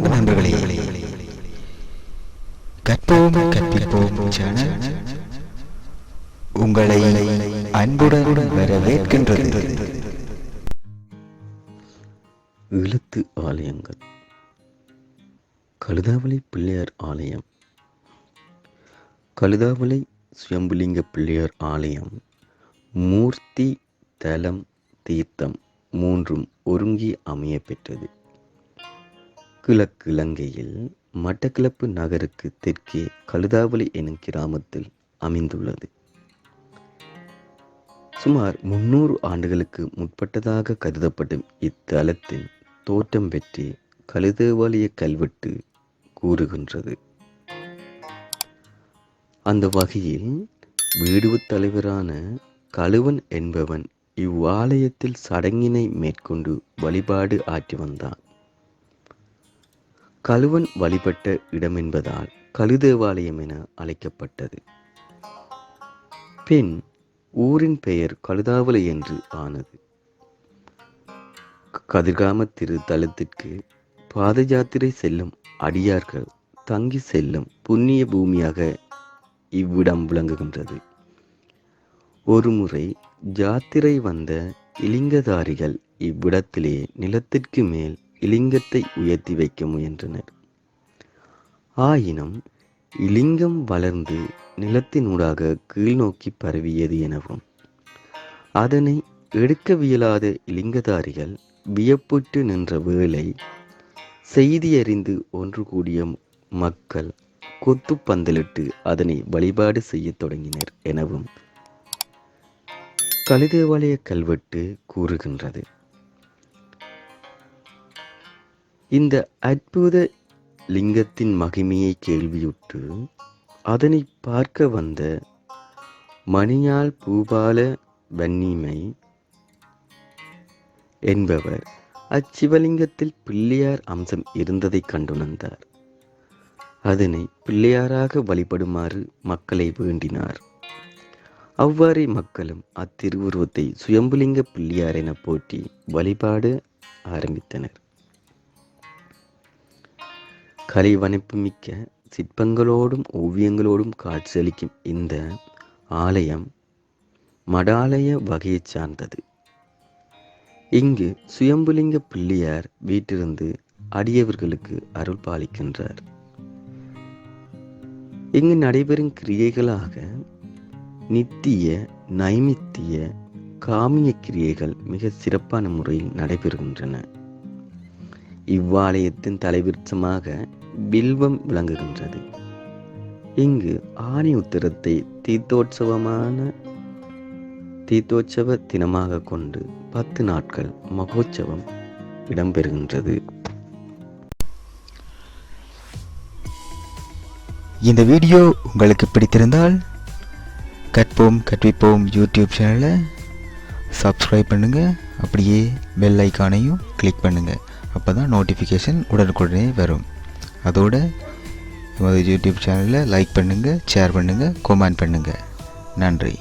வணக்கம் நண்பர்களே. கற்போம் கற்பிப்போம் சேனல் உங்களை அன்புடன் வரவேற்கின்றது. இழுத்து ஆலயங்கள். கழுதாவளை பிள்ளையார் ஆலயம். கழுதாவளை சுயம்புலிங்க பிள்ளையார் ஆலயம். மூர்த்தி தலம் தீர்த்தம் மூன்றும் ஒருங்கி அமைய பெற்றது. கிழக்கு இலங்கையில் மட்டக்களப்பு நகருக்கு தெற்கே கழுதாவளி எனும் கிராமத்தில் அமைந்துள்ளது. சுமார் முன்னூறு ஆண்டுகளுக்கு முற்பட்டதாக கருதப்படும் இத்தலத்தின் தோற்றம் பற்றி கழுதவாளிய கல்வெட்டு கூறுகின்றது. அந்த வகையில் வீடுவத் தலைவரான கழுவன் என்பவன் இவ்வாலயத்தில் சடங்கினை மேற்கொண்டு வழிபாடு ஆற்றி வந்தான். கழுவன் வழிபட்ட இடம் என்பதால் கழுதேவாலயம் என அழைக்கப்பட்டது. பின் ஊரின் பெயர் கழுதாவலை என்று ஆனது. கதிர்காம திரு தலத்திற்கு பாத யாத்திரை செல்லும் அடியார்கள் தங்கி செல்லும் புண்ணிய பூமியாக இவ்விடம் விளங்குகின்றது. ஒருமுறை ஜாத்திரை வந்த இலிங்கதாரிகள் இவ்விடத்திலே நிலத்திற்கு மேல் இலிங்கத்தை உயர்த்தி வைக்க முயன்றனர். ஆயினும் இலிங்கம் வளர்ந்து நிலத்தினூடாக கீழ்நோக்கி பரவியது எனவும் அதனை எடுக்கவியலாத இலிங்கதாரிகள் வியப்புற்று நின்ற வேளை செய்தியறிந்து ஒன்று கூடிய மக்கள் கொத்து பந்தலிட்டு அதனை வழிபாடு செய்யத் தொடங்கினர் எனவும் கலிதேவாலய கல்வெட்டு கூறுகின்றது. இந்த அற்புத லிங்கத்தின் மகிமையை கேள்வியுற்று அதனை பார்க்க வந்த மணியால் பூபால வன்னிமை என்பவர் அச்சிவலிங்கத்தில் பிள்ளையார் அம்சம் இருந்ததை கண்டுணர்ந்தார். அதனை பிள்ளையாராக வழிபடுமாறு மக்களை வேண்டினார். அவ்வாறே மக்களும் அத்திருவுருவத்தை சுயம்புலிங்க பிள்ளையார் என போற்றி வழிபாடு ஆரம்பித்தனர். கலை வனப்புமிக்க சிற்பங்களோடும் ஓவியங்களோடும் காட்சியளிக்கும் இந்த ஆலயம் மடாலய வகையைச் சார்ந்தது. இங்கு சுயம்புலிங்க பிள்ளையார் வீட்டிலிருந்து அடியவர்களுக்கு அருள் பாலிக்கின்றார். இங்கு நடைபெறும் கிரியைகளாக நித்திய நைமித்திய காமிய கிரியைகள் மிக சிறப்பான முறையில் நடைபெறுகின்றன. இவ்வாலயத்தின் தலைவிருட்சமாக பில்வம் விளங்குகின்றது. இங்கு ஆணி உத்திரத்தை தீர்த்தோற்சவமான தீர்த்தோற்சவ தினமாக கொண்டு பத்து நாட்கள் மகோற்சவம் இடம்பெறுகின்றது. இந்த வீடியோ உங்களுக்கு பிடித்திருந்தால் கற்போம் கற்பிப்போம் யூடியூப் சேனலை சப்ஸ்கிரைப் பண்ணுங்கள் அப்படியே பெல் ஐக்கானையும் கிளிக் பண்ணுங்கள் அப்போ தான் நோட்டிஃபிகேஷன் உடனுக்குடனே வரும். அதோட நமது யூடியூப் சேனலில் லைக் பண்ணுங்கள் ஷேர் பண்ணுங்கள் கொமெண்ட் பண்ணுங்கள் நன்றி.